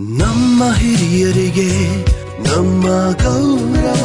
ನಮ್ಮ ಹಿರಿಯರಿಗೆ ನಮ್ಮ ಗೌರವ.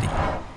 study.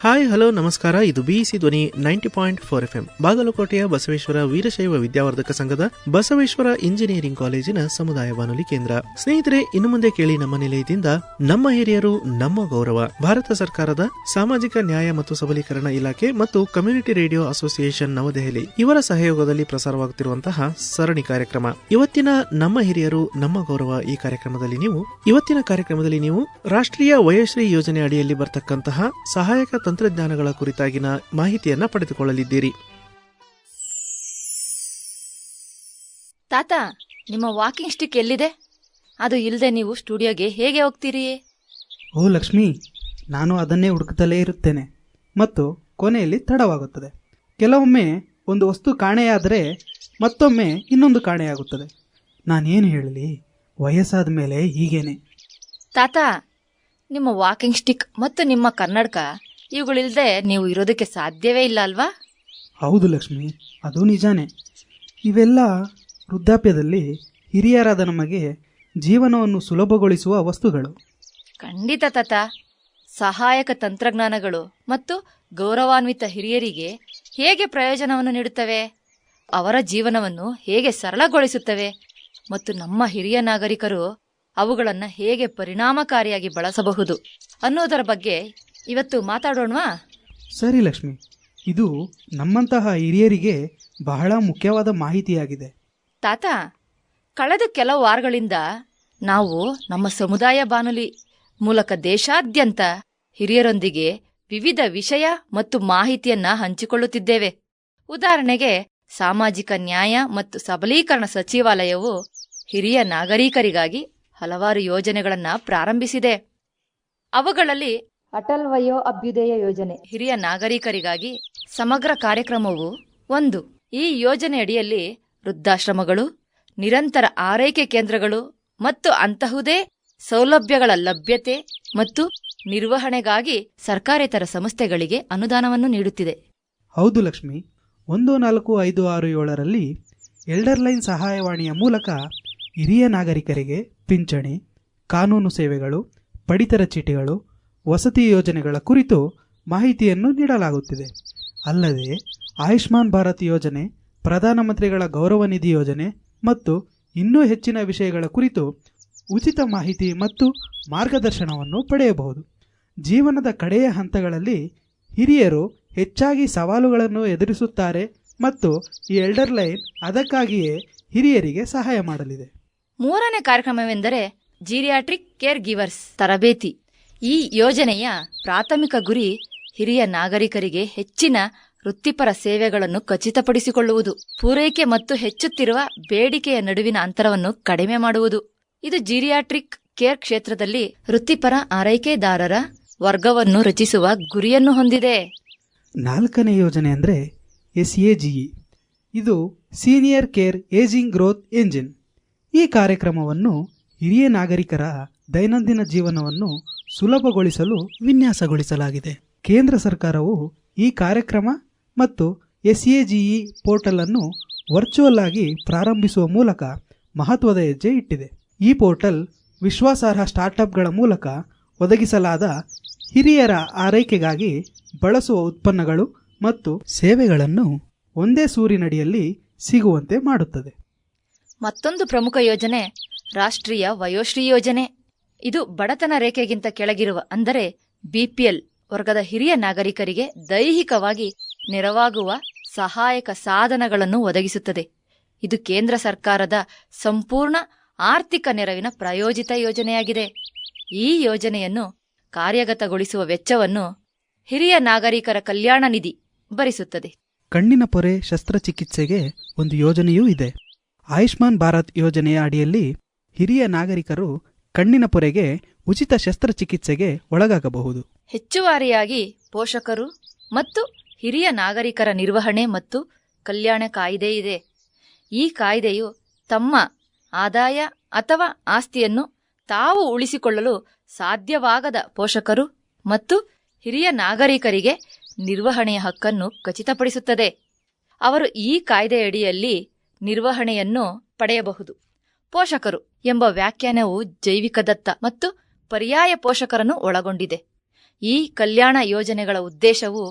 ಹಾಯ್, ಹಲೋ, ನಮಸ್ಕಾರ. ಇದು BEC Dhwani ninety point four F M ಬಾಗಲಕೋಟೆಯ ಬಸವೇಶ್ವರ ವೀರಶೈವ ವಿದ್ಯಾವರ್ಧಕ ಸಂಘದ ಬಸವೇಶ್ವರ ಇಂಜಿನಿಯರಿಂಗ್ ಕಾಲೇಜಿನ ಸಮುದಾಯ ಬಾನುಲಿ ಕೇಂದ್ರ. ಸ್ನೇಹಿತರೆ, ಇನ್ನು ಮುಂದೆ ಕೇಳಿ ನಮ್ಮ ನಿಲಯದಿಂದ ನಮ್ಮ ಹಿರಿಯರು, ನಮ್ಮ ಗೌರವ. ಭಾರತ ಸರ್ಕಾರದ ಸಾಮಾಜಿಕ ನ್ಯಾಯ ಮತ್ತು ಸಬಲೀಕರಣ ಇಲಾಖೆ ಮತ್ತು ಕಮ್ಯುನಿಟಿ ರೇಡಿಯೋ ಅಸೋಸಿಯೇಷನ್ ನವದೆಹಲಿ ಇವರ ಸಹಯೋಗದಲ್ಲಿ ಪ್ರಸಾರವಾಗುತ್ತಿರುವಂತಹ ಸರಣಿ ಕಾರ್ಯಕ್ರಮ. ಇವತ್ತಿನ ನಮ್ಮ ಹಿರಿಯರು, ನಮ್ಮ ಗೌರವ ಈ ಕಾರ್ಯಕ್ರಮದಲ್ಲಿ ನೀವು, ಇವತ್ತಿನ ಕಾರ್ಯಕ್ರಮದಲ್ಲಿ ನೀವು ರಾಷ್ಟ್ರೀಯ ವಯಶ್ರೀ ಯೋಜನೆ ಅಡಿಯಲ್ಲಿ ಬರ್ತಕ್ಕಂತಹ ಸಹಾಯಕ ತಂತ್ರಜ್ಞಾನಗಳ ಕುರಿತಾಗಿನ ಮಾಹಿತಿಯನ್ನ ಪಡೆದುಕೊಳ್ಳಲಿದ್ದೀರಿ. ತಾತ ನಿಮ್ಮ ವಾಕಿಂಗ್ ಸ್ಟಿಕ್ ಎಲ್ಲಿದೆ? ಅದು ಇಲ್ಲದೆ ನೀವು ಸ್ಟುಡಿಯೋಗೆ ಹೇಗೆ ಹೋಗ್ತೀರಿ? ಓ ಲಕ್ಷ್ಮಿ ನಾನು ಅದನ್ನೇ ಹುಡುಕುತ್ತಲೇ ಇರುತ್ತೇನೆ. ಮತ್ತು ಕೊನೆಯಲ್ಲಿ ತಡವಾಗುತ್ತದೆ. ಕೆಲವೊಮ್ಮೆ ಒಂದು ವಸ್ತು ಕಾಣೆಯಾದರೆ ಮತ್ತೊಮ್ಮೆ ಇನ್ನೊಂದು ಕಾಣೆಯಾಗುತ್ತದೆ. ನಾನೇನು ಹೇಳಲಿ? ವಯಸ್ಸಾದ ಮೇಲೆ ಹೀಗೇನೆ. ತಾತ ನಿಮ್ಮ ವಾಕಿಂಗ್ ಸ್ಟಿಕ್ ಮತ್ತು ನಿಮ್ಮ ಕನ್ನಡಕ ಇವುಗಳಿಲ್ಲದೆ ನೀವು ಇರೋದಕ್ಕೆ ಸಾಧ್ಯವೇ ಇಲ್ಲ ಅಲ್ವಾ? ಹೌದು ಲಕ್ಷ್ಮಿ ಅದು ನಿಜಾನೇ. ಇವೆಲ್ಲ ವೃದ್ಧಾಪ್ಯದಲ್ಲಿ ಹಿರಿಯರಾದ ನಮಗೆ ಜೀವನವನ್ನು ಸುಲಭಗೊಳಿಸುವ ವಸ್ತುಗಳು. ಖಂಡಿತ ತಾತ. ಸಹಾಯಕ ತಂತ್ರಜ್ಞಾನಗಳು ಮತ್ತು ಗೌರವಾನ್ವಿತ ಹಿರಿಯರಿಗೆ ಹೇಗೆ ಪ್ರಯೋಜನವನ್ನು ನೀಡುತ್ತವೆ? ಅವರ ಜೀವನವನ್ನು ಹೇಗೆ ಸರಳಗೊಳಿಸುತ್ತವೆ? ಮತ್ತು ನಮ್ಮ ಹಿರಿಯ ನಾಗರಿಕರು ಅವುಗಳನ್ನು ಹೇಗೆ ಪರಿಣಾಮಕಾರಿಯಾಗಿ ಬಳಸಬಹುದು ಅನ್ನೋದರ ಬಗ್ಗೆ ಇವತ್ತು ಮಾತಾಡೋಣವಾ? ಸರಿ ಲಕ್ಷ್ಮಿ. ಇದು ನಮ್ಮಂತಹ ಹಿರಿಯರಿಗೆ ಬಹಳ ಮುಖ್ಯವಾದ ಮಾಹಿತಿಯಾಗಿದೆ. ತಾತ ಕಳೆದ ಕೆಲವು ವಾರಗಳಿಂದ ನಾವು ನಮ್ಮ ಸಮುದಾಯ ಬಾನುಲಿ ಮೂಲಕ ದೇಶಾದ್ಯಂತ ಹಿರಿಯರೊಂದಿಗೆ ವಿವಿಧ ವಿಷಯ ಮತ್ತು ಮಾಹಿತಿಯನ್ನ ಹಂಚಿಕೊಳ್ಳುತ್ತಿದ್ದೇವೆ. ಉದಾಹರಣೆಗೆ ಸಾಮಾಜಿಕ ನ್ಯಾಯ ಮತ್ತು ಸಬಲೀಕರಣ ಸಚಿವಾಲಯವು ಹಿರಿಯ ನಾಗರಿಕರಿಗಾಗಿ ಹಲವಾರು ಯೋಜನೆಗಳನ್ನು ಪ್ರಾರಂಭಿಸಿದೆ. ಅವುಗಳಲ್ಲಿ ಅಟಲ್ ವಯೋ ಅಭ್ಯುದಯ ಯೋಜನೆ. ಹಿರಿಯ ನಾಗರಿಕರಿಗಾಗಿ ಸಮಗ್ರ ಕಾರ್ಯಕ್ರಮವು ಒಂದು. ಈ ಯೋಜನೆಯಡಿಯಲ್ಲಿ ವೃದ್ಧಾಶ್ರಮಗಳು ನಿರಂತರ ಆರೈಕೆ ಕೇಂದ್ರಗಳು ಮತ್ತು ಅಂತಹುದೇ ಸೌಲಭ್ಯಗಳ ಲಭ್ಯತೆ ಮತ್ತು ನಿರ್ವಹಣೆಗಾಗಿ ಸರ್ಕಾರೇತರ ಸಂಸ್ಥೆಗಳಿಗೆ ಅನುದಾನವನ್ನು ನೀಡುತ್ತಿದೆ. ಹೌದು ಲಕ್ಷ್ಮಿ. ಒಂದು ನಾಲ್ಕು ಐದು ಆರು ಏಳರಲ್ಲಿ ಎಲ್ಡರ್ ಲೈನ್ ಸಹಾಯವಾಣಿಯ ಮೂಲಕ ಹಿರಿಯ ನಾಗರಿಕರಿಗೆ ಪಿಂಚಣಿ ಕಾನೂನು ಸೇವೆಗಳು ಪಡಿತರ ಚೀಟಿಗಳು ವಸತಿ ಯೋಜನೆಗಳ ಕುರಿತು ಮಾಹಿತಿಯನ್ನು ನೀಡಲಾಗುತ್ತಿದೆ. ಅಲ್ಲದೆ, ಆಯುಷ್ಮಾನ್ ಭಾರತ್ ಯೋಜನೆ ಪ್ರಧಾನಮಂತ್ರಿಗಳ ಗೌರವ ನಿಧಿ ಯೋಜನೆ ಮತ್ತು ಇನ್ನೂ ಹೆಚ್ಚಿನ ವಿಷಯಗಳ ಕುರಿತು ಉಚಿತ ಮಾಹಿತಿ ಮತ್ತು ಮಾರ್ಗದರ್ಶನವನ್ನು ಪಡೆಯಬಹುದು. ಜೀವನದ ಕಡೆಯ ಹಂತಗಳಲ್ಲಿ ಹಿರಿಯರು ಹೆಚ್ಚಾಗಿ ಸವಾಲುಗಳನ್ನು ಎದುರಿಸುತ್ತಾರೆ ಮತ್ತು ಈ ಎಲ್ಡರ್ ಲೈನ್ ಅದಕ್ಕಾಗಿಯೇ ಹಿರಿಯರಿಗೆ ಸಹಾಯ ಮಾಡಲಿದೆ. ಮೂರನೇ ಕಾರ್ಯಕ್ರಮವೆಂದರೆ ಜೀರಿಯಾಟ್ರಿಕ್ ಕೇರ್ ಗಿವರ್ಸ್ ತರಬೇತಿ. ಈ ಯೋಜನೆಯ ಪ್ರಾಥಮಿಕ ಗುರಿ ಹಿರಿಯ ನಾಗರಿಕರಿಗೆ ಹೆಚ್ಚಿನ ವೃತ್ತಿಪರ ಸೇವೆಗಳನ್ನು ಖಚಿತಪಡಿಸಿಕೊಳ್ಳುವುದು. ಪೂರೈಕೆ ಮತ್ತು ಹೆಚ್ಚುತ್ತಿರುವ ಬೇಡಿಕೆಯ ನಡುವಿನ ಅಂತರವನ್ನು ಕಡಿಮೆ ಮಾಡುವುದು. ಇದು ಜೀರಿಯಾಟ್ರಿಕ್ ಕೇರ್ ಕ್ಷೇತ್ರದಲ್ಲಿ ವೃತ್ತಿಪರ ಆರೈಕೆದಾರರ ವರ್ಗವನ್ನು ರಚಿಸುವ ಗುರಿಯನ್ನು ಹೊಂದಿದೆ. ನಾಲ್ಕನೇ ಯೋಜನೆ ಅಂದರೆ ಎಸ್ ಎ ಜಿ ಇ ಇದು senior care ageing growth engine. ಈ ಕಾರ್ಯಕ್ರಮವನ್ನು ಹಿರಿಯ ನಾಗರಿಕರ ದೈನಂದಿನ ಜೀವನವನ್ನು ಸುಲಭಗೊಳಿಸಲು ವಿನ್ಯಾಸಗೊಳಿಸಲಾಗಿದೆ. ಕೇಂದ್ರ ಸರ್ಕಾರವು ಈ ಕಾರ್ಯಕ್ರಮ ಮತ್ತು S A G E portal ಅನ್ನು ವರ್ಚುವಲ್ ಆಗಿ ಪ್ರಾರಂಭಿಸುವ ಮೂಲಕ ಮಹತ್ವದ ಹೆಜ್ಜೆ ಇಟ್ಟಿದೆ. ಈ ಪೋರ್ಟಲ್ ವಿಶ್ವಾಸಾರ್ಹ ಸ್ಟಾರ್ಟ್ಅಪ್ಗಳ ಮೂಲಕ ಒದಗಿಸಲಾದ ಹಿರಿಯರ ಆರೈಕೆಗಾಗಿ ಬಳಸುವ ಉತ್ಪನ್ನಗಳು ಮತ್ತು ಸೇವೆಗಳನ್ನು ಒಂದೇ ಸೂರಿನಡಿಯಲ್ಲಿ ಸಿಗುವಂತೆ ಮಾಡುತ್ತದೆ. ಮತ್ತೊಂದು ಪ್ರಮುಖ ಯೋಜನೆ ರಾಷ್ಟ್ರೀಯ ವಯೋಶ್ರೀ ಯೋಜನೆ. ಇದು ಬಡತನ ರೇಖೆಗಿಂತ ಕೆಳಗಿರುವ, ಅಂದರೆ ಬಿಪಿಎಲ್ ವರ್ಗದ ಹಿರಿಯ ನಾಗರಿಕರಿಗೆ ದೈಹಿಕವಾಗಿ ನೆರವಾಗುವ ಸಹಾಯಕ ಸಾಧನಗಳನ್ನು ಒದಗಿಸುತ್ತದೆ. ಇದು ಕೇಂದ್ರ ಸರ್ಕಾರದ ಸಂಪೂರ್ಣ ಆರ್ಥಿಕ ನೆರವಿನ ಪ್ರಾಯೋಜಿತ ಯೋಜನೆಯಾಗಿದೆ. ಈ ಯೋಜನೆಯನ್ನು ಕಾರ್ಯಗತಗೊಳಿಸುವ ವೆಚ್ಚವನ್ನು ಹಿರಿಯ ನಾಗರಿಕರ ಕಲ್ಯಾಣ ನಿಧಿ ಭರಿಸುತ್ತದೆ. ಕಣ್ಣಿನ ಪೊರೆ ಶಸ್ತ್ರಚಿಕಿತ್ಸೆಗೆ ಒಂದು ಯೋಜನೆಯೂ ಇದೆ. ಆಯುಷ್ಮಾನ್ ಭಾರತ್ ಯೋಜನೆಯ ಅಡಿಯಲ್ಲಿ ಹಿರಿಯ ನಾಗರಿಕರು ಕಣ್ಣಿನ ಪೊರೆಗೆ ಉಚಿತ ಶಸ್ತ್ರಚಿಕಿತ್ಸೆಗೆ ಒಳಗಾಗಬಹುದು. ಹೆಚ್ಚುವರಿಯಾಗಿ ಪೋಷಕರು ಮತ್ತು ಹಿರಿಯ ನಾಗರಿಕರ ನಿರ್ವಹಣೆ ಮತ್ತು ಕಲ್ಯಾಣ ಕಾಯ್ದೆ ಇದೆ. ಈ ಕಾಯ್ದೆಯು ತಮ್ಮ ಆದಾಯ ಅಥವಾ ಆಸ್ತಿಯನ್ನು ತಾವು ಉಳಿಸಿಕೊಳ್ಳಲು ಸಾಧ್ಯವಾಗದ ಪೋಷಕರು ಮತ್ತು ಹಿರಿಯ ನಾಗರಿಕರಿಗೆ ನಿರ್ವಹಣೆಯ ಹಕ್ಕನ್ನು ಖಚಿತಪಡಿಸುತ್ತದೆ. ಅವರು ಈ ಕಾಯ್ದೆಯಡಿಯಲ್ಲಿ ನಿರ್ವಹಣೆಯನ್ನು ಪಡೆಯಬಹುದು. ಪೋಷಕರು ಎಂಬ ವ್ಯಾಖ್ಯಾನವು ಜೈವಿಕ ದತ್ತ ಮತ್ತು ಪರ್ಯಾಯ ಪೋಷಕರನ್ನು ಒಳಗೊಂಡಿದೆ. ಈ ಕಲ್ಯಾಣ ಯೋಜನೆಗಳ ಉದ್ದೇಶವು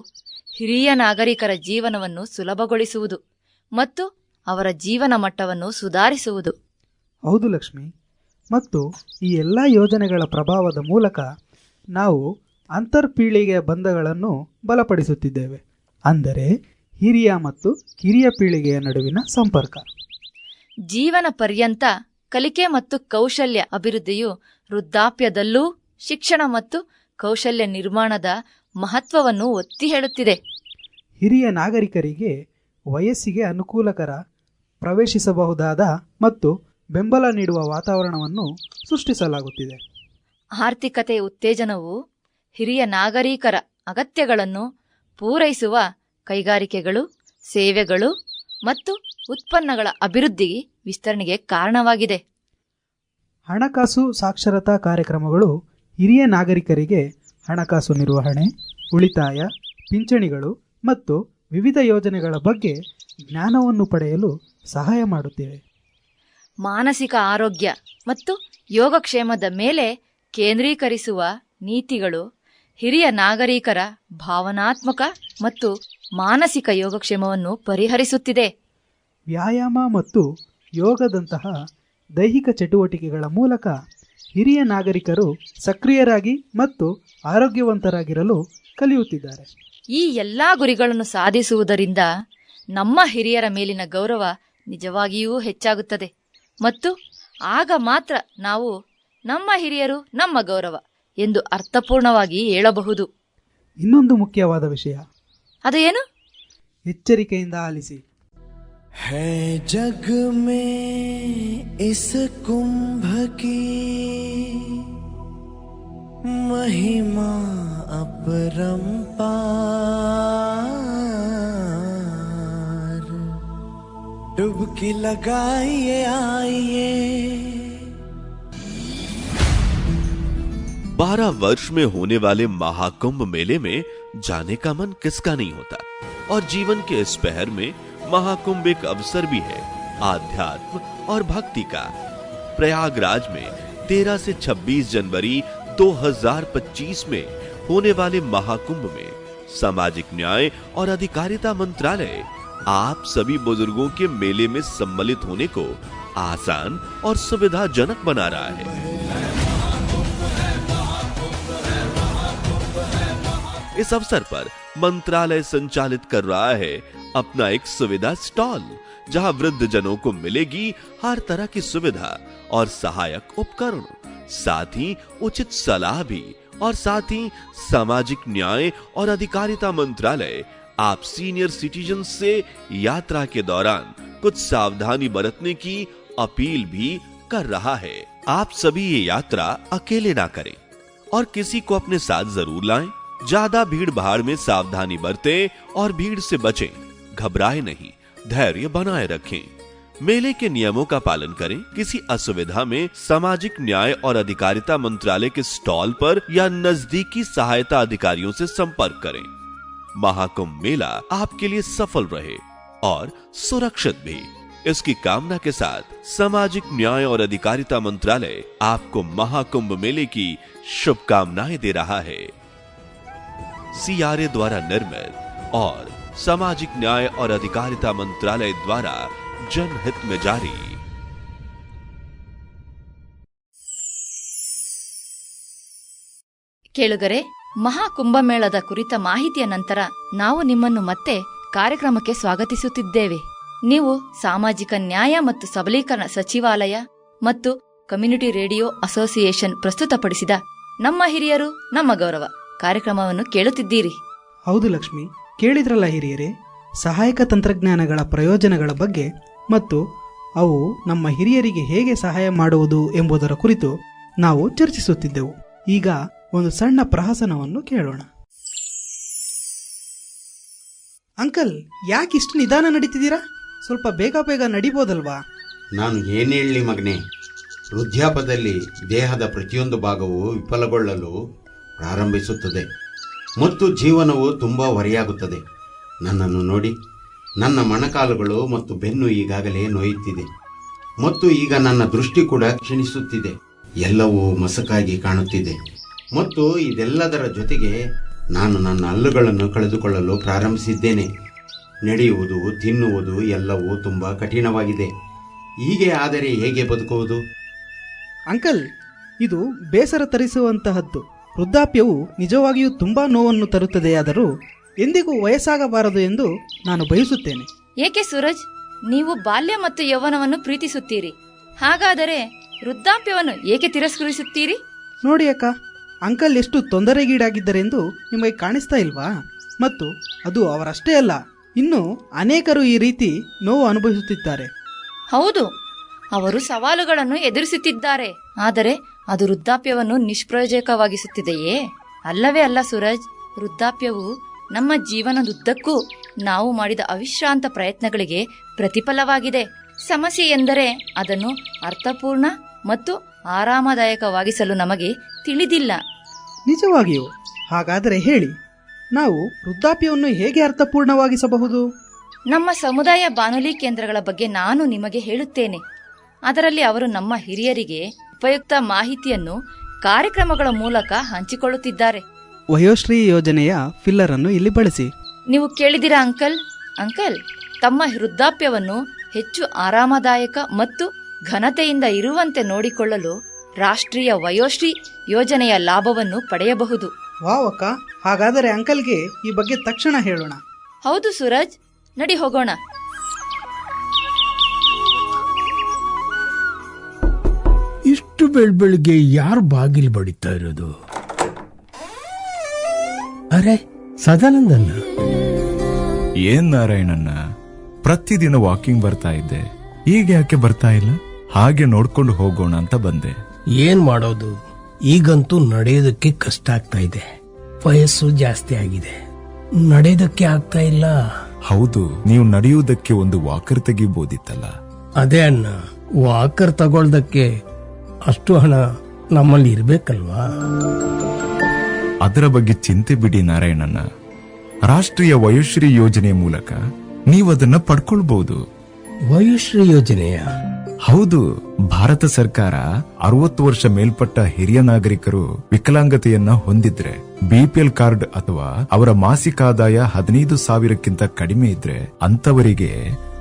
ಹಿರಿಯ ನಾಗರಿಕರ ಜೀವನವನ್ನು ಸುಲಭಗೊಳಿಸುವುದು ಮತ್ತು ಅವರ ಜೀವನ ಮಟ್ಟವನ್ನು ಸುಧಾರಿಸುವುದು. ಹೌದು ಲಕ್ಷ್ಮಿ. ಮತ್ತು ಈ ಎಲ್ಲ ಯೋಜನೆಗಳ ಪ್ರಭಾವದ ಮೂಲಕ ನಾವು ಅಂತರ್ಪೀಳಿಗೆಯ ಬಂಧಗಳನ್ನು ಬಲಪಡಿಸುತ್ತಿದ್ದೇವೆ. ಅಂದರೆ ಹಿರಿಯ ಮತ್ತು ಕಿರಿಯ ಪೀಳಿಗೆಯ ನಡುವಿನ ಸಂಪರ್ಕ. ಜೀವನ ಪರ್ಯಂತ ಕಲಿಕೆ ಮತ್ತು ಕೌಶಲ್ಯ ಅಭಿವೃದ್ಧಿಯು ವೃದ್ಧಾಪ್ಯದಲ್ಲೂ ಶಿಕ್ಷಣ ಮತ್ತು ಕೌಶಲ್ಯ ನಿರ್ಮಾಣದ ಮಹತ್ವವನ್ನು ಒತ್ತಿ ಹೇಳುತ್ತಿದೆ. ಹಿರಿಯ ನಾಗರಿಕರಿಗೆ ವಯಸ್ಸಿಗೆ ಅನುಕೂಲಕರ ಪ್ರವೇಶಿಸಬಹುದಾದ ಮತ್ತು ಬೆಂಬಲ ನೀಡುವ ವಾತಾವರಣವನ್ನು ಸೃಷ್ಟಿಸಲಾಗುತ್ತಿದೆ. ಆರ್ಥಿಕತೆ ಉತ್ತೇಜನವು ಹಿರಿಯ ನಾಗರಿಕರ ಅಗತ್ಯಗಳನ್ನು ಪೂರೈಸುವ ಕೈಗಾರಿಕೆಗಳು ಸೇವೆಗಳು ಮತ್ತು ಉತ್ಪನ್ನಗಳ ಅಭಿವೃದ್ಧಿ ವಿಸ್ತರಣೆಗೆ ಕಾರಣವಾಗಿದೆ. ಹಣಕಾಸು ಸಾಕ್ಷರತಾ ಕಾರ್ಯಕ್ರಮಗಳು ಹಿರಿಯ ನಾಗರಿಕರಿಗೆ ಹಣಕಾಸು ನಿರ್ವಹಣೆ ಉಳಿತಾಯ ಪಿಂಚಣಿಗಳು ಮತ್ತು ವಿವಿಧ ಯೋಜನೆಗಳ ಬಗ್ಗೆ ಜ್ಞಾನವನ್ನು ಪಡೆಯಲು ಸಹಾಯ ಮಾಡುತ್ತಿವೆ. ಮಾನಸಿಕ ಆರೋಗ್ಯ ಮತ್ತು ಯೋಗಕ್ಷೇಮದ ಮೇಲೆ ಕೇಂದ್ರೀಕರಿಸುವ ನೀತಿಗಳು ಹಿರಿಯ ನಾಗರಿಕರ ಭಾವನಾತ್ಮಕ ಮತ್ತು ಮಾನಸಿಕ ಯೋಗಕ್ಷೇಮವನ್ನು ಪರಿಹರಿಸುತ್ತಿದೆ. ವ್ಯಾಯಾಮ ಮತ್ತು ಯೋಗದಂತಹ ದೈಹಿಕ ಚಟುವಟಿಕೆಗಳ ಮೂಲಕ ಹಿರಿಯ ನಾಗರಿಕರು ಸಕ್ರಿಯರಾಗಿ ಮತ್ತು ಆರೋಗ್ಯವಂತರಾಗಿರಲು ಕಲಿಯುತ್ತಿದ್ದಾರೆ. ಈ ಎಲ್ಲ ಗುರಿಗಳನ್ನು ಸಾಧಿಸುವುದರಿಂದ ನಮ್ಮ ಹಿರಿಯರ ಮೇಲಿನ ಗೌರವ ನಿಜವಾಗಿಯೂ ಹೆಚ್ಚಾಗುತ್ತದೆ ಮತ್ತು ಆಗ ಮಾತ್ರ ನಾವು ನಮ್ಮ ಹಿರಿಯರು ನಮ್ಮ ಗೌರವ ಎಂದು ಅರ್ಥಪೂರ್ಣವಾಗಿ ಹೇಳಬಹುದು. ಇನ್ನೊಂದು ಮುಖ್ಯವಾದ ವಿಷಯ. ಅದು ಏನು? ಎಚ್ಚರಿಕೆಯಿಂದ ಆಲಿಸಿ. है जग में इस कुंभ की महिमा अपरंपार। डुबकी लगाइए, आइए। बारह वर्ष में होने वाले महाकुंभ मेले में जाने का मन किसका नहीं होता? और जीवन के इस पहर में महाकुंभ एक अवसर भी है, आध्यात्म और भक्ति का। प्रयागराज में 13 से 26 जनवरी 2025 में होने वाले महाकुंभ में सामाजिक न्याय और अधिकारिता मंत्रालय आप सभी बुज़ुर्गों के मेले में सम्मिलित होने को आसान और सुविधाजनक बना रहा है। इस अवसर पर मंत्रालय संचालित कर रहा है अपना एक सुविधा स्टॉल, जहाँ वृद्ध जनों को मिलेगी हर तरह की सुविधा और सहायक उपकरण। साथ ही उचित सलाह भी और साथ ही सामाजिक न्याय और अधिकारिता मंत्रालय आप सीनियर सिटीजन से यात्रा के दौरान कुछ सावधानी बरतने की अपील भी कर रहा है। आप सभी ये यात्रा अकेले ना करें और किसी को अपने साथ ज़रूर लाएँ। ज़्यादा भीड़ भाड़ में सावधानी बरतें और भीड़ से बचें। घबराए नहीं, धैर्य बनाए रखें। मेले के नियमों का पालन करें। किसी असुविधा में सामाजिक न्याय और अधिकारिता मंत्रालय के स्टॉल पर या नजदीकी सहायता अधिकारियों से संपर्क करें। महाकुंभ मेला आपके लिए सफल रहे और सुरक्षित भी। इसकी कामना के साथ सामाजिक न्याय और अधिकारिता मंत्रालय आपको महाकुंभ मेले की शुभकामनाएँ दे रहा है। सीआरए द्वारा निर्मित और सामाजिक न्याय और अधिकारिता मंत्रालय द्वारा जनहित में जारी ಕೇಳುಗರೆ ಮಹಾಕುಂಭಮೇಳದ ಕುರಿತ ಮಾಹಿತಿಯ ನಂತರ ನಾವು ನಿಮ್ಮನ್ನು ಮತ್ತೆ ಕಾರ್ಯಕ್ರಮಕ್ಕೆ ಸ್ವಾಗತಿಸುತ್ತಿದ್ದೇವೆ ನೀವು ಸಾಮಾಜಿಕ ನ್ಯಾಯ ಮತ್ತು ಸಬಲೀಕರಣ ಸಚಿವಾಲಯ ಮತ್ತು ಕಮ್ಯುನಿಟಿ ರೇಡಿಯೋ ಅಸೋಸಿಯೇಷನ್ ಪ್ರಸ್ತುತಪಡಿಸಿದ ನಮ್ಮ ಹಿರಿಯರು ನಮ್ಮ ಗೌರವ ಕಾರ್ಯಕ್ರಮವನ್ನು ಕೇಳುತ್ತಿದ್ದೀರಿ ಹೌದು ಲಕ್ಷ್ಮಿ ಕೇಳಿದ್ರಲ್ಲ ಹಿರಿಯರೇ, ಸಹಾಯಕ ತಂತ್ರಜ್ಞಾನಗಳ ಪ್ರಯೋಜನಗಳ ಬಗ್ಗೆ ಮತ್ತು ಅವು ನಮ್ಮ ಹಿರಿಯರಿಗೆ ಹೇಗೆ ಸಹಾಯ ಮಾಡುವುದು ಎಂಬುದರ ಕುರಿತು ನಾವು ಚರ್ಚಿಸುತ್ತಿದ್ದೆವು. ಈಗ ಒಂದು ಸಣ್ಣ ಪ್ರಹಸನವನ್ನು ಕೇಳೋಣ. ಅಂಕಲ್, ಯಾಕೆ ಇಷ್ಟು ನಿಧಾನ ನಡೀತಿದ್ದೀರಾ? ಸ್ವಲ್ಪ ಬೇಗ ಬೇಗ ನಡಿಬೋದಲ್ವಾ? ನಾನು ಏನು ಹೇಳಲಿ ಮಗನೇ ವೃದ್ಧಾಪದಲ್ಲಿ ದೇಹದ ಪ್ರತಿಯೊಂದು ಭಾಗವು ವಿಫಲಗೊಳ್ಳಲು ಪ್ರಾರಂಭಿಸುತ್ತದೆ. ಮತ್ತು ಜೀವನವು ತುಂಬ ಹೊರೆಯಾಗುತ್ತದೆ ನನ್ನನ್ನು ನೋಡಿ, ನನ್ನ ಮೊಣಕಾಲುಗಳು ಮತ್ತು ಬೆನ್ನು ಈಗಾಗಲೇ ನೋಯುತ್ತಿದೆ. ಮತ್ತು ಈಗ ನನ್ನ ದೃಷ್ಟಿ ಕೂಡ ಕ್ಷೀಣಿಸುತ್ತಿದೆ. ಎಲ್ಲವೂ ಮಸಕಾಗಿ ಕಾಣುತ್ತಿದೆ. ಮತ್ತು ಇದೆಲ್ಲದರ ಜೊತೆಗೆ ನಾನು ನನ್ನ ಹಲ್ಲುಗಳನ್ನು ಕಳೆದುಕೊಳ್ಳಲು ಪ್ರಾರಂಭಿಸಿದ್ದೇನೆ. ನಡೆಯುವುದು, ತಿನ್ನುವುದು ಎಲ್ಲವೂ ತುಂಬ ಕಠಿಣವಾಗಿದೆ. ಹೀಗೆ ಆದರೆ ಹೇಗೆ ಬದುಕುವುದು? ಅಂಕಲ್, ಇದು ಬೇಸರ ತರಿಸುವಂತಹದ್ದು. ವೃದ್ಧಾಪ್ಯವು ನಿಜವಾಗಿಯೂ ತುಂಬಾ ನೋವನ್ನು ತರುತ್ತದೆಯಾದರೂ ಎಂದಿಗೂ ವಯಸ್ಸಾಗಬಾರದು ಎಂದು ನಾನು ಬಯಸುತ್ತೇನೆ. ಏಕೆ ಸೂರಜ್? ನೀವು ಬಾಲ್ಯ ಮತ್ತು ಯೌವನವನ್ನು ಪ್ರೀತಿಸುತ್ತೀರಿ. ಹಾಗಾದರೆ ವೃದ್ಧಾಪ್ಯವನ್ನು ಏಕೆ ತಿರಸ್ಕರಿಸುತ್ತೀರಿ? ನೋಡಿ ಅಕ್ಕ ಅಂಕಲ್ ಎಷ್ಟು ತೊಂದರೆಗೀಡಾಗಿದ್ದರೆಂದು ನಿಮಗೆ ಕಾಣಿಸ್ತಾ ಇಲ್ವಾ? ಮತ್ತು ಅದು ಅವರಷ್ಟೇ ಅಲ್ಲ ಇನ್ನು ಅನೇಕರು ಈ ರೀತಿ ನೋವು ಅನುಭವಿಸುತ್ತಿದ್ದಾರೆ. ಹೌದು ಅವರು ಸವಾಲುಗಳನ್ನು ಎದುರಿಸುತ್ತಿದ್ದಾರೆ. ಆದರೆ ಅದು ವೃದ್ಧಾಪ್ಯವನ್ನು ನಿಷ್ಪ್ರಯೋಜಕವಾಗಿಸುತ್ತಿದೆಯೇ? ಅಲ್ಲವೇ ಅಲ್ಲ ಸೂರಜ್. ವೃದ್ಧಾಪ್ಯವು ನಮ್ಮ ಜೀವನದುದ್ದಕ್ಕೂ ನಾವು ಮಾಡಿದ ಅವಿಶ್ರಾಂತ ಪ್ರಯತ್ನಗಳಿಗೆ ಪ್ರತಿಫಲವಾಗಿದೆ. ಸಮಸ್ಯೆ ಎಂದರೆ ಅದನ್ನು ಅರ್ಥಪೂರ್ಣ ಮತ್ತು ಆರಾಮದಾಯಕವಾಗಿಸಲು ನಮಗೆ ತಿಳಿದಿಲ್ಲ. ನಿಜವಾಗಿಯೂ. ಹಾಗಾದರೆ ಹೇಳಿ ನಾವು ವೃದ್ಧಾಪ್ಯವನ್ನು ಹೇಗೆ ಅರ್ಥಪೂರ್ಣವಾಗಿಸಬಹುದು? ನಮ್ಮ ಸಮುದಾಯ ಬಾನುಲಿ ಕೇಂದ್ರಗಳ ಬಗ್ಗೆ ನಾನು ನಿಮಗೆ ಹೇಳುತ್ತೇನೆ. ಅದರಲ್ಲಿ ಅವರು ನಮ್ಮ ಹಿರಿಯರಿಗೆ ಉಪಯುಕ್ತ ಮಾಹಿತಿಯನ್ನು ಕಾರ್ಯಕ್ರಮಗಳ ಮೂಲಕ ಹಂಚಿಕೊಳ್ಳುತ್ತಿದ್ದಾರೆ. ವಯೋಶ್ರೀ ಯೋಜನೆಯ ಫಿಲ್ಲರ್ ಅನ್ನು ಇಲ್ಲಿ ಬಳಸಿ. ನೀವು ಕೇಳಿದಿರಾ ಅಂಕಲ್? ಅಂಕಲ್ ತಮ್ಮ ವೃದ್ಧಾಪ್ಯವನ್ನು ಹೆಚ್ಚು ಆರಾಮದಾಯಕ ಮತ್ತು ಘನತೆಯಿಂದ ಇರುವಂತೆ ನೋಡಿಕೊಳ್ಳಲು ರಾಷ್ಟ್ರೀಯ ವಯೋಶ್ರೀ ಯೋಜನೆಯ ಲಾಭವನ್ನು ಪಡೆಯಬಹುದು. ವಾವ್ ಅಕ್ಕ ಹಾಗಾದರೆ ಅಂಕಲ್ಗೆ ಈ ಬಗ್ಗೆ ತಕ್ಷಣ ಹೇಳೋಣ. ಹೌದು ಸೂರಜ್ ನಡಿ ಹೋಗೋಣ. ಬೆಳ್ ಬೆಳಿಗ್ಗೆ ಯಾರು ಬಾಗಿಲು ಬಡಿತಾ ಇರೋದು? ಅರೆ ಸದಾನಂದನ್ನ ಏನ್ ನಾರಾಯಣನ್ನ ಪ್ರತಿದಿನ ವಾಕಿಂಗ್ ಬರ್ತಾ ಇದ್ದೆ. ಈಗ ಯಾಕೆ ಬರ್ತಾ ಇಲ್ಲ? ಹಾಗೆ ನೋಡ್ಕೊಂಡು ಹೋಗೋಣ ಅಂತ ಬಂದೆ. ಏನ್ ಮಾಡೋದು? ಈಗಂತೂ ನಡೆಯೋದಕ್ಕೆ ಕಷ್ಟ ಆಗ್ತಾ ಇದೆ. ವಯಸ್ಸು ಜಾಸ್ತಿ ಆಗಿದೆ. ನಡೆಯೋದಕ್ಕೆ ಆಗ್ತಾ ಇಲ್ಲ. ಹೌದು ನೀವು ನಡೆಯುವುದಕ್ಕೆ ಒಂದು ವಾಕರ್ ತೆಗಿಬೋದಿತ್ತಲ್ಲ. ಅದೇ ಅಣ್ಣ ವಾಕರ್ ತಗೊಳ್ದಕ್ಕೆ ಅಷ್ಟು ಹಣ ನಮ್ಮಲ್ಲಿ ಇರಬೇಕಲ್ವಾ? ಅದರ ಬಗ್ಗೆ ಚಿಂತೆ ಬಿಡಿ ನಾರಾಯಣನ ರಾಷ್ಟ್ರೀಯ ವಯೋಶ್ರೀ ಯೋಜನೆ ಮೂಲಕ ನೀವು ಅದನ್ನ ಪಡ್ಕೊಳ್ಬಹುದು ವಯೋಶ್ರೀ ಯೋಜನೆಯ? ಹೌದು ಭಾರತ ಸರ್ಕಾರ ಅರವತ್ತು ವರ್ಷ ಮೇಲ್ಪಟ್ಟ ಹಿರಿಯ ನಾಗರಿಕರು ವಿಕಲಾಂಗತೆಯನ್ನ ಹೊಂದಿದ್ರೆ ಬಿಪಿಎಲ್ ಕಾರ್ಡ್ ಅಥವಾ ಅವರ ಮಾಸಿಕ ಆದಾಯ ಹದಿನೈದು ಸಾವಿರಕ್ಕಿಂತ ಕಡಿಮೆ ಇದ್ರೆ ಅಂತವರಿಗೆ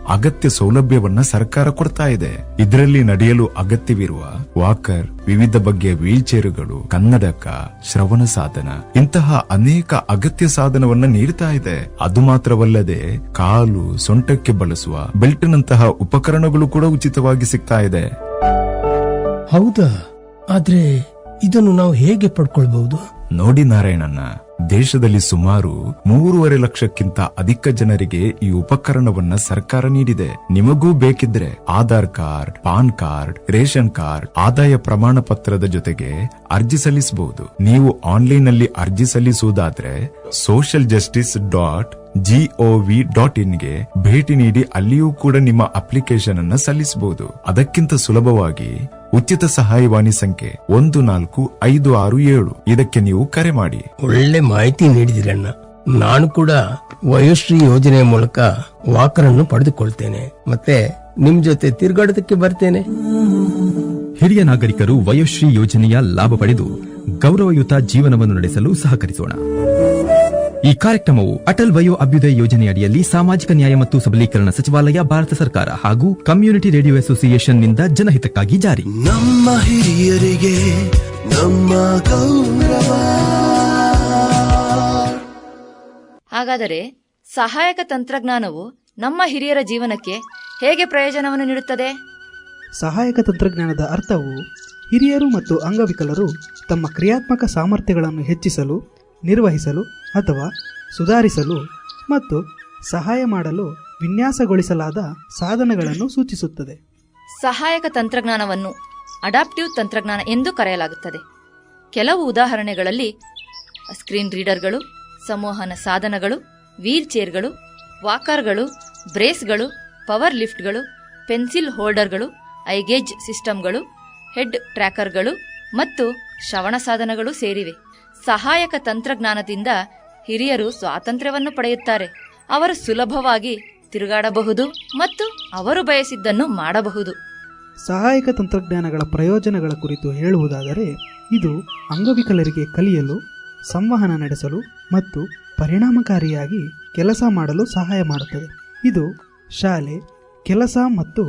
ಅಗತ್ಯ ಸೌಲಭ್ಯವನ್ನ ಸರ್ಕಾರ ಕೊಡ್ತಾ ಇದೆ. ಇದರಲ್ಲಿ ನಡೆಯಲು ಅಗತ್ಯವಿರುವ ವಾಕರ್, ವಿವಿಧ ಬಗೆಯ ವೀಲ್ ಚೇರುಗಳು ಕನ್ನಡಕ, ಶ್ರವಣ ಸಾಧನ, ಇಂತಹ ಅನೇಕ ಅಗತ್ಯ ಸಾಧನವನ್ನ ನೀಡ್ತಾ ಇದೆ. ಅದು ಮಾತ್ರವಲ್ಲದೆ ಕಾಲು, ಸೊಂಟಕ್ಕೆ ಬಳಸುವ ಬೆಲ್ಟ್ನಂತಹ ಉಪಕರಣಗಳು ಕೂಡ ಉಚಿತವಾಗಿ ಸಿಗ್ತಾ ಇದೆ. ಹೌದಾ? ಆದ್ರೆ ಇದನ್ನು ನಾವು ಹೇಗೆ ಪಡ್ಕೊಳ್ಬಹುದು? ನೋಡಿ ನಾರಾಯಣನ್ನ, ದೇಶದಲ್ಲಿ ಸುಮಾರು ಮೂರುವರೆ ಲಕ್ಷಕ್ಕಿಂತ ಅಧಿಕ ಜನರಿಗೆ ಈ ಉಪಕರಣವನ್ನ ಸರ್ಕಾರ ನೀಡಿದೆ. ನಿಮಗೂ ಬೇಕಿದ್ರೆ Aadhaar card, PAN card, ration card, ಆದಾಯ ಪ್ರಮಾಣ ಪತ್ರದ ಜೊತೆಗೆ ಅರ್ಜಿ ಸಲ್ಲಿಸಬಹುದು. ನೀವು ಆನ್ಲೈನ್ನಲ್ಲಿ ಅರ್ಜಿ ಸಲ್ಲಿಸುವುದಾದ್ರೆ social justice dot GOV dot ಇನ್ಗೆ ಭೇಟಿ ನೀಡಿ ಅಲ್ಲಿಯೂ ಕೂಡ ನಿಮ್ಮ ಅಪ್ಲಿಕೇಶನ್ ಅನ್ನ ಸಲ್ಲಿಸಬಹುದು. ಅದಕ್ಕಿಂತ ಸುಲಭವಾಗಿ ಉಚಿತ ಸಹಾಯವಾಣಿ ಸಂಖ್ಯೆ ಒಂದು ನಾಲ್ಕು ಐದು ಆರು ಏಳು. ಇದಕ್ಕೆ ನೀವು ಕರೆ ಮಾಡಿ. ಒಳ್ಳೆ ಮಾಹಿತಿ ನೀಡಿದಿರಣ್ಣ ನಾನು ಕೂಡ ವಯೋಶ್ರೀ ಯೋಜನೆ ಮೂಲಕ ವಾಕರನ್ನು ಪಡೆದುಕೊಳ್ತೇನೆ. ಮತ್ತೆ ನಿಮ್ ಜೊತೆ ತಿರುಗಾಡೋದಕ್ಕೆ ಬರ್ತೇನೆ. ಹಿರಿಯ ನಾಗರಿಕರು ವಯೋಶ್ರೀ ಯೋಜನೆಯ ಲಾಭ ಪಡೆದು ಗೌರವಯುತ ಜೀವನವನ್ನು ನಡೆಸಲು ಸಹಕರಿಸೋಣ. ಈ ಕಾರ್ಯಕ್ರಮವು ಅಟಲ್ ವಯೋ ಅಭ್ಯುದಯ ಯೋಜನೆಯಡಿಯಲ್ಲಿ ಸಾಮಾಜಿಕ ನ್ಯಾಯ ಮತ್ತು ಸಬಲೀಕರಣ ಸಚಿವಾಲಯ ಭಾರತ ಸರ್ಕಾರ ಹಾಗೂ ಕಮ್ಯುನಿಟಿ ರೇಡಿಯೋ ಅಸೋಸಿಯೇಷನ್ನಿಂದ ಜನಹಿತಕ್ಕಾಗಿ ಜಾರಿ. ನಮ್ಮ ಹಿರಿಯರಿಗೆ ನಮ್ಮ ಗೌರವ. ಹಾಗಾದರೆ ಸಹಾಯಕ ತಂತ್ರಜ್ಞಾನವು ನಮ್ಮ ಹಿರಿಯರ ಜೀವನಕ್ಕೆ ಹೇಗೆ ಪ್ರಯೋಜನವನ್ನು ನೀಡುತ್ತದೆ? ಸಹಾಯಕ ತಂತ್ರಜ್ಞಾನದ ಅರ್ಥವು ಹಿರಿಯರು ಮತ್ತು ಅಂಗವಿಕಲರು ತಮ್ಮ ಕ್ರಿಯಾತ್ಮಕ ಸಾಮರ್ಥ್ಯಗಳನ್ನು ಹೆಚ್ಚಿಸಲು ನಿರ್ವಹಿಸಲು ಅಥವಾ ಸುಧಾರಿಸಲು ಮತ್ತು ಸಹಾಯ ಮಾಡಲು ವಿನ್ಯಾಸಗೊಳಿಸಲಾದ ಸಾಧನಗಳನ್ನು ಸೂಚಿಸುತ್ತದೆ. ಸಹಾಯಕ ತಂತ್ರಜ್ಞಾನವನ್ನು ಅಡಾಪ್ಟಿವ್ ತಂತ್ರಜ್ಞಾನ ಎಂದು ಕರೆಯಲಾಗುತ್ತದೆ. ಕೆಲವು ಉದಾಹರಣೆಗಳಲ್ಲಿ ಸ್ಕ್ರೀನ್ ರೀಡರ್ಗಳು, ಸಂವಹನ ಸಾಧನಗಳು, ವೀಲ್ ಚೇರ್ಗಳು, ವಾಕರ್ಗಳು, ಬ್ರೇಸ್ಗಳು, ಪವರ್ ಲಿಫ್ಟ್ಗಳು, ಪೆನ್ಸಿಲ್ ಹೋಲ್ಡರ್ಗಳು ಐಗೇಜ್ ಸಿಸ್ಟಮ್ಗಳು, ಹೆಡ್ ಟ್ರ್ಯಾಕರ್ಗಳು ಮತ್ತು ಶ್ರವಣ ಸಾಧನಗಳು ಸೇರಿವೆ. ಸಹಾಯಕ ತಂತ್ರಜ್ಞಾನದಿಂದ ಹಿರಿಯರು ಸ್ವಾತಂತ್ರ್ಯವನ್ನು ಪಡೆಯುತ್ತಾರೆ. ಅವರು ಸುಲಭವಾಗಿ ತಿರುಗಾಡಬಹುದು ಮತ್ತು ಅವರು ಬಯಸಿದ್ದನ್ನು ಮಾಡಬಹುದು. ಸಹಾಯಕ ತಂತ್ರಜ್ಞಾನಗಳ ಪ್ರಯೋಜನಗಳ ಕುರಿತು ಹೇಳುವುದಾದರೆ, ಇದು ಅಂಗವಿಕಲರಿಗೆ ಕಲಿಯಲು, ಸಂವಹನ ನಡೆಸಲು ಮತ್ತು ಪರಿಣಾಮಕಾರಿಯಾಗಿ ಕೆಲಸ ಮಾಡಲು ಸಹಾಯ ಮಾಡುತ್ತದೆ. ಇದು ಶಾಲೆ, ಕೆಲಸ ಮತ್ತು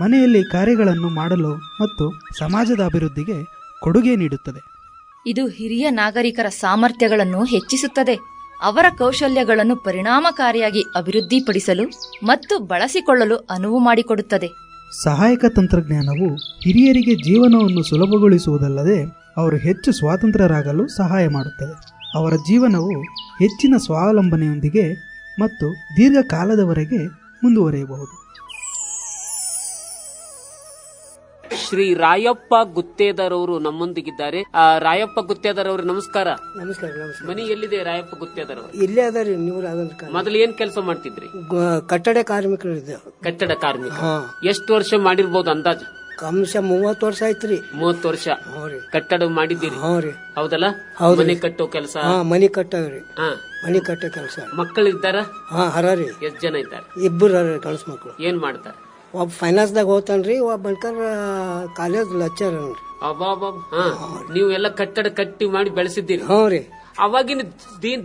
ಮನೆಯಲ್ಲಿ ಕಾರ್ಯಗಳನ್ನು ಮಾಡಲು ಮತ್ತು ಸಮಾಜದ ಅಭಿವೃದ್ಧಿಗೆ ಕೊಡುಗೆ ನೀಡುತ್ತದೆ. ಇದು ಹಿರಿಯ ನಾಗರಿಕರ ಸಾಮರ್ಥ್ಯಗಳನ್ನು ಹೆಚ್ಚಿಸುತ್ತದೆ. ಅವರ ಕೌಶಲ್ಯಗಳನ್ನು ಪರಿಣಾಮಕಾರಿಯಾಗಿ ಅಭಿವೃದ್ಧಿಪಡಿಸಲು ಮತ್ತು ಬಳಸಿಕೊಳ್ಳಲು ಅನುವು ಮಾಡಿಕೊಡುತ್ತದೆ. ಸಹಾಯಕ ತಂತ್ರಜ್ಞಾನವು ಹಿರಿಯರಿಗೆ ಜೀವನವನ್ನು ಸುಲಭಗೊಳಿಸುವುದಲ್ಲದೆ ಅವರು ಹೆಚ್ಚು ಸ್ವಾತಂತ್ರ್ಯರಾಗಲು ಸಹಾಯ ಮಾಡುತ್ತದೆ. ಅವರ ಜೀವನವು ಹೆಚ್ಚಿನ ಸ್ವಾವಲಂಬನೆಯೊಂದಿಗೆ ಮತ್ತು ದೀರ್ಘಕಾಲದವರೆಗೆ ಮುಂದುವರಿಯಬಹುದು. ಶ್ರೀ ರಾಯಪ್ಪ ಗುತ್ತೇದಾರ್ ಅವರು ನಮ್ಮೊಂದಿಗಿದ್ದಾರೆ. ಆ, ರಾಯಪ್ಪ ಗುತ್ತೇದಾರ್ ಅವರು ನಮಸ್ಕಾರ. ನಮಸ್ಕಾರ ನಮಸ್ಕಾರ. ಮನಿ ಎಲ್ಲಿದೆ ರಾಯಪ್ಪ ಗುತ್ತೇದಾರ್ ಅವರು ಇಲ್ಲೇ ಅದಾರಿ ರೀ ನೀವು ಮೊದಲು ಏನ್ ಕೆಲಸ ಮಾಡ್ತಿದ್ರಿ? ಕಟ್ಟಡ ಕಾರ್ಮಿಕರು ಕಟ್ಟಡ ಕಾರ್ಮಿಕ. ಹಾ. ಎಷ್ಟು ವರ್ಷ ಮಾಡಿರ್ಬೋದು ಅಂದಾಜು? ಕಮ್ಸ ಮೂವತ್ತು ವರ್ಷ ಆಯ್ತ್ರಿ ಮೂವತ್ತು ವರ್ಷ. ಹ್ಞೂ ರೀ. ಕಟ್ಟಡ ಮಾಡಿದ್ದೀರಿ? ಹ್ಞೂ ರೀ. ಹೌದಲ್ಲ. ಮನೆ ಕಟ್ಟೋ ಕೆಲಸ? ಹಾ ಮನಿ ಕಟ್ಟವ್ರಿ ಹಾ. ಮನಿ ಕಟ್ಟೋ ಕೆಲಸ. ಮಕ್ಕಳು ಇದ್ದಾರ ಹಾ ಹರ ರೀ. ಎಷ್ಟ್ ಜನ ಇದ್ದಾರೆ? ಇಬ್ಬರು ಹರ ಗಂಡ್ಸ್ ಮಕ್ಕಳು. ಏನ್ ಮಾಡ್ತಾರೆ? ಒಬ್ಬ ಫೈನಾನ್ಸ್ದಾಗ ಹೋಗ್ತಾನ್ರಿ ಒಬ್ಬ ಬನ್ಕರ್ ಕಾಲೇಜ್ ಲಚ್ಚರ್ ಅನ್ರಿ ನೀವು ಎಲ್ಲ ಕಟ್ಟಡ ಕಟ್ಟಿ ಮಾಡಿ ಬೆಳೆಸಿದ್ದೀರಿ. ಹ್ಞೂ ರೀ. ಅವಾಗಿನ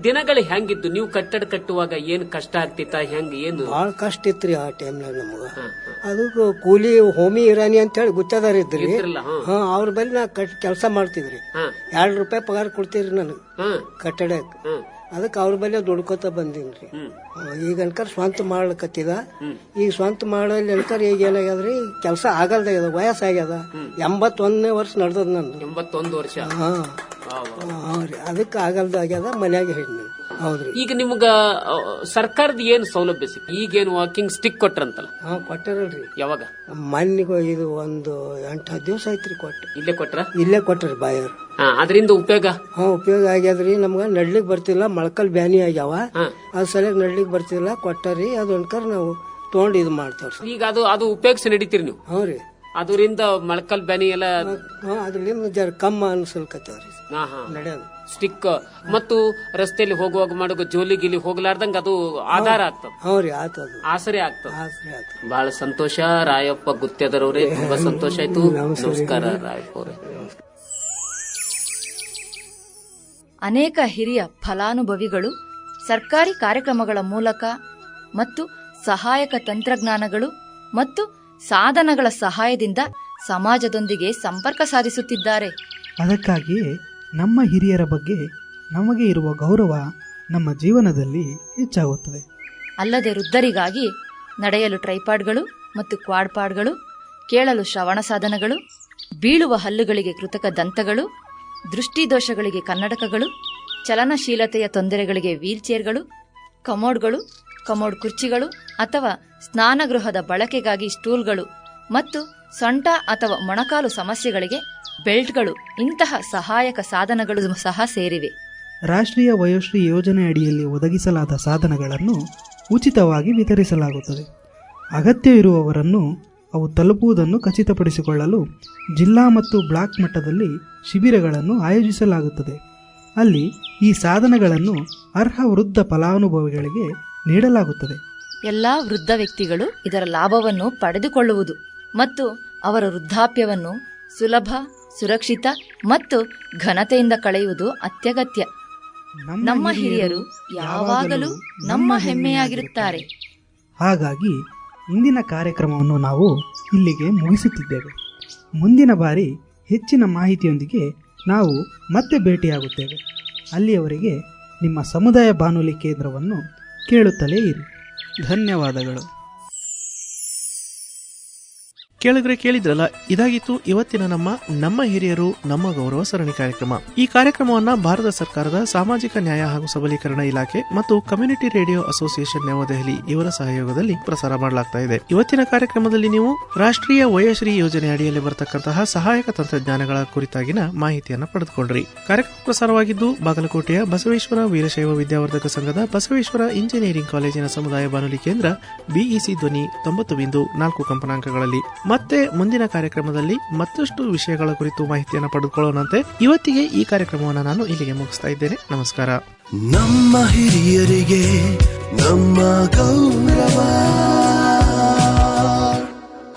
ದಿನಗಳು ಹೆಂಗಿತ್ತು ನೀವು ಕಟ್ಟಡ ಕಟ್ಟುವಾಗ ಏನ್ ಕಷ್ಟ ಆಗ್ತಿತ್ತ? ಹೆಂಗ್ ಏನು? ಭಾಳ ಕಷ್ಟ ಇತ್ರಿ ಆ ಟೈಮ್ನಾಗ ನಮಗ. ಅದು ಕೂಲಿ ಹೋಮಿ ಇರಾನಿ ಅಂತ ಹೇಳಿ ಗುತ್ತದಾರ ಇದ್ರಿ. ಇದ್ರಲ್ಲ, ಹ್ಮ್. ಹಾ ಅವ್ರ ಬಲ್ಲಿ ನಾ ಕಟ್ ಕೆಲಸ ಮಾಡ್ತಿದ್ರಿ. ಹಾ. ಎರಡು ರೂಪಾಯಿ ಪಗಾರ ಕೊಡ್ತೀರಿ ನನಗೆ ಕಟ್ಟಡ ಕಟ್ಟಡಕ್ಕೆ ಹ್ಮ್ ಅದಕ್ಕೆ ಅವ್ರ ಬಳಿ ದುಡ್ಕೋತ ಬಂದಿನ್ರಿ. ಹ್ಮ್. ಈಗ ಅನ್ಕರ್ ಸ್ವಂತ ಮಾಡ್ಲಕತ್ತಿದ. ಈಗ ಸ್ವಂತ ಮಾಡಲಿ ಅನ್ಕರ್ ಈಗ ಏನಾಗ್ಯದ್ರಿ? ಕೆಲಸ ಆಗಲ್ದಾಗ ವಯಸ್ಸಾಗ್ಯದ. ಎಂಬತ್ತೊಂದನೇ ವರ್ಷ ನಡ್ದದ ನಂದು. ಎಂಬತ್ತೊಂದು ವರ್ಷ. ಹಾ. ಹಾ ರೀ ಅದಕ್ಕೆ ಆಗಲ್ದಾಗ್ಯದ ಮನ್ಯಾಗ ಹೇಳಿ ಹೌದ್ರಿ. ಈಗ ನಿಮ್ಗ ಸರ್ಕಾರದ ಏನ್ ಸೌಲಭ್ಯ ಸಿಕ್ ಈಗೇನು ವಾಕಿಂಗ್ ಸ್ಟಿಕ್ ಕೊಟ್ರಂತಲ್ಲ? ಹಾ ಕೊಟ್ಟಾರಲ್ರಿ. ಯಾವಾಗ? ಮಣ್ಣಿಗೆ ಇದು ಒಂದು ಎಂಟು ಹತ್ತು ದಿವಸ ಐತ್ರಿ ಕೊಟ್ಟು ಇಲ್ಲೇ ಕೊಟ್ರ? ಇಲ್ಲೇ ಕೊಟ್ರಿ ಬಾಯರ್ ಹಾ ಅದರಿಂದ ಉಪಯೋಗ? ಹಾ ಉಪಯೋಗ ಆಗ್ಯದ್ರಿ. ನಮ್ಗ ನಡ್ಲಿಕ್ ಬರ್ತಿಲ್ಲ ಮೊಳಕಲ್ ಬ್ಯಾನಿ ಆಗ್ಯಾವ. ಅದ್ ಸಲಗ್ ನಡ್ಲಿಕ್ ಬರ್ತಿಲ್ಲ ಕೊಟ್ಟರಿ. ಅದು ಅನ್ಕರ್ ನಾವು ತೊಗೊಂಡು ಇದು ಮಾಡ್ತಾವ್ರಿ. ಈಗ ಅದು ಅದು ಉಪಯೋಗಿಸಿ ನಡೀತೀರಿ ನೀವು? ಹ್ಞೂ ರೀ ಅದರಿಂದ ಮಳಕಲ್ ಬ್ಯಾನಿ ಎಲ್ಲ ಜರ ಕಮ್ಮ ಅನ್ಸಲ್ಕತ್ತವ್ರಿ. ಹಾ ಹಾ. ನಡೆಯೋದು. ಸ್ಟಿಕ್ ಮತ್ತು ರಸ್ತೆಯಲ್ಲಿ ಹೋಗುವಾಗ ಮಾಡುವ ಜೋಲಿ ಗಿಲಿ ಹೋಗ್ಲಾರ್ದಂಗ ಅದು ಆಧಾರ ಆಗ್ತದ. ಹ್ಞೂ ರೀ ಆತದು ಆಸರೆ ಆಗ್ತದ. ಬಹಳ ಸಂತೋಷ ರಾಯಪ್ಪ ಗುತ್ತೇದರವ್ರೆ ತುಂಬಾ ಸಂತೋಷ ಆಯ್ತು. ನಮಸ್ಕಾರ ರಾಯಪ್ಪ ಅವರೇ. ಅನೇಕ ಹಿರಿಯ ಫಲಾನುಭವಿಗಳು ಸರ್ಕಾರಿ ಕಾರ್ಯಕ್ರಮಗಳ ಮೂಲಕ ಮತ್ತು ಸಹಾಯಕ ತಂತ್ರಜ್ಞಾನಗಳು ಮತ್ತು ಸಾಧನಗಳ ಸಹಾಯದಿಂದ ಸಮಾಜದೊಂದಿಗೆ ಸಂಪರ್ಕ ಸಾಧಿಸುತ್ತಿದ್ದಾರೆ. ಅದಕ್ಕಾಗಿಯೇ ನಮ್ಮ ಹಿರಿಯರ ಬಗ್ಗೆ ನಮಗೆ ಇರುವ ಗೌರವ ನಮ್ಮ ಜೀವನದಲ್ಲಿ ಹೆಚ್ಚಾಗುತ್ತದೆ. ಅಲ್ಲದೆ ವೃದ್ಧರಿಗಾಗಿ ನಡೆಯಲು ಟ್ರೈಪಾಡ್ಗಳು ಮತ್ತು ಕ್ವಾಡ್ಪಾಡ್ಗಳು ಕೇಳಲು ಶ್ರವಣ ಸಾಧನಗಳು ಬೀಳುವ ಹಲ್ಲುಗಳಿಗೆ ಕೃತಕ ದಂತಗಳು ದೃಷ್ಟಿದೋಷಗಳಿಗೆ ಕನ್ನಡಕಗಳು ಚಲನಶೀಲತೆಯ ತೊಂದರೆಗಳಿಗೆ ವೀಲ್ಚೇರ್ಗಳು ಕಮೋಡ್ಗಳು ಕಮೋಡ್ ಕುರ್ಚಿಗಳು ಅಥವಾ ಸ್ನಾನಗೃಹದ ಬಳಕೆಗಾಗಿ ಸ್ಟೂಲ್ಗಳು ಮತ್ತು ಸೊಂಟ ಅಥವಾ ಮೊಣಕಾಲು ಸಮಸ್ಯೆಗಳಿಗೆ ಬೆಲ್ಟ್ಗಳು ಇಂತಹ ಸಹಾಯಕ ಸಾಧನಗಳು ಸಹ ಸೇರಿವೆ. ರಾಷ್ಟ್ರೀಯ ವಯೋಶ್ರೀ ಯೋಜನೆ ಅಡಿಯಲ್ಲಿ ಒದಗಿಸಲಾದ ಸಾಧನಗಳನ್ನು ಉಚಿತವಾಗಿ ವಿತರಿಸಲಾಗುತ್ತದೆ. ಅಗತ್ಯವಿರುವವರನ್ನು ಅವು ತಲುಪುವುದನ್ನು ಖಚಿತಪಡಿಸಿಕೊಳ್ಳಲು ಜಿಲ್ಲಾ ಮತ್ತು ಬ್ಲಾಕ್ ಮಟ್ಟದಲ್ಲಿ ಶಿಬಿರಗಳನ್ನು ಆಯೋಜಿಸಲಾಗುತ್ತದೆ. ಅಲ್ಲಿ ಈ ಸಾಧನಗಳನ್ನು ಅರ್ಹ ವೃದ್ಧ ಫಲಾನುಭವಿಗಳಿಗೆ ನೀಡಲಾಗುತ್ತದೆ. ಎಲ್ಲಾ ವೃದ್ಧ ವ್ಯಕ್ತಿಗಳು ಇದರ ಲಾಭವನ್ನು ಪಡೆದುಕೊಳ್ಳುವುದು ಮತ್ತು ಅವರ ವೃದ್ಧಾಪ್ಯವನ್ನು ಸುಲಭ ಸುರಕ್ಷಿತ ಮತ್ತು ಘನತೆಯಿಂದ ಕಳೆಯುವುದು ಅತ್ಯಗತ್ಯ. ನಮ್ಮ ಹಿರಿಯರು ಯಾವಾಗಲೂ ನಮ್ಮ ಹೆಮ್ಮೆಯಾಗಿರುತ್ತಾರೆ. ಹಾಗಾಗಿ ಇಂದಿನ ಕಾರ್ಯಕ್ರಮವನ್ನು ನಾವು ಇಲ್ಲಿಗೆ ಮುಗಿಸುತ್ತಿದ್ದೇವೆ. ಮುಂದಿನ ಬಾರಿ ಹೆಚ್ಚಿನ ಮಾಹಿತಿಯೊಂದಿಗೆ ನಾವು ಮತ್ತೆ ಭೇಟಿಯಾಗುತ್ತೇವೆ. ಅಲ್ಲಿಯವರೆಗೆ ನಿಮ್ಮ ಸಮುದಾಯ ಬಾನುಲಿ ಕೇಂದ್ರವನ್ನು ಕೇಳುತ್ತಲೇ ಇರಿ. ಧನ್ಯವಾದಗಳು. ಕೇಳಿದ್ರೆ ಕೇಳಿದ್ರಲ್ಲ, ಇದಾಗಿತ್ತು ಇವತ್ತಿನ ನಮ್ಮ ನಮ್ಮ ಹಿರಿಯರು, ನಮ್ಮ ಗೌರವ ಸರಣಿ ಕಾರ್ಯಕ್ರಮ. ಈ ಕಾರ್ಯಕ್ರಮವನ್ನ ಭಾರತ ಸರ್ಕಾರದ ಸಾಮಾಜಿಕ ನ್ಯಾಯ ಹಾಗೂ ಸಬಲೀಕರಣ ಇಲಾಖೆ ಮತ್ತು ಕಮ್ಯುನಿಟಿ ರೇಡಿಯೋ ಅಸೋಸಿಯೇಷನ್ ನವದೆಹಲಿ ಇವರ ಸಹಯೋಗದಲ್ಲಿ ಪ್ರಸಾರ ಮಾಡಲಾಗ್ತಾ ಇದೆ. ಇವತ್ತಿನ ಕಾರ್ಯಕ್ರಮದಲ್ಲಿ ನೀವು ರಾಷ್ಟ್ರೀಯ ವಯಶ್ರೀ ಯೋಜನೆ ಅಡಿಯಲ್ಲಿ ಬರತಕ್ಕಂತಹ ಸಹಾಯಕ ತಂತ್ರಜ್ಞಾನಗಳ ಕುರಿತಾಗಿನ ಮಾಹಿತಿಯನ್ನ ಪಡೆದುಕೊಂಡ್ರಿ. ಕಾರ್ಯಕ್ರಮ ಪ್ರಸಾರವಾಗಿದ್ದು ಬಾಗಲಕೋಟೆಯ ಬಸವೇಶ್ವರ ವೀರಶೈವ ವಿದ್ಯಾವರ್ಧಕ ಸಂಘದ ಬಸವೇಶ್ವರ ಇಂಜಿನಿಯರಿಂಗ್ ಕಾಲೇಜಿನ ಸಮುದಾಯ ಬಾನುಲಿ ಕೇಂದ್ರ ಬಿಇಸಿ ಧ್ವನಿ ತೊಂಬತ್ತು ಬಿಂದು ನಾಲ್ಕು ಕಂಪನಾಂಕಗಳಲ್ಲಿ. ಮತ್ತೆ ಮುಂದಿನ ಕಾರ್ಯಕ್ರಮದಲ್ಲಿ ಮತ್ತಷ್ಟು ವಿಷಯಗಳ ಕುರಿತು ಮಾಹಿತಿಯನ್ನು ಪಡೆದುಕೊಳ್ಳೋಣಂತೆ ಇವತ್ತಿಗೆ ಈ ಕಾರ್ಯಕ್ರಮವನ್ನು ನಾನು ಇಲ್ಲಿಗೆ ಮುಗಿಸ್ತಾ ಇದ್ದೇನೆ. ನಮಸ್ಕಾರ. ನಮ್ಮ ಹಿರಿಯರಿಗೆ ನಮ್ಮ ಗೌರವ.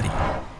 Capivari.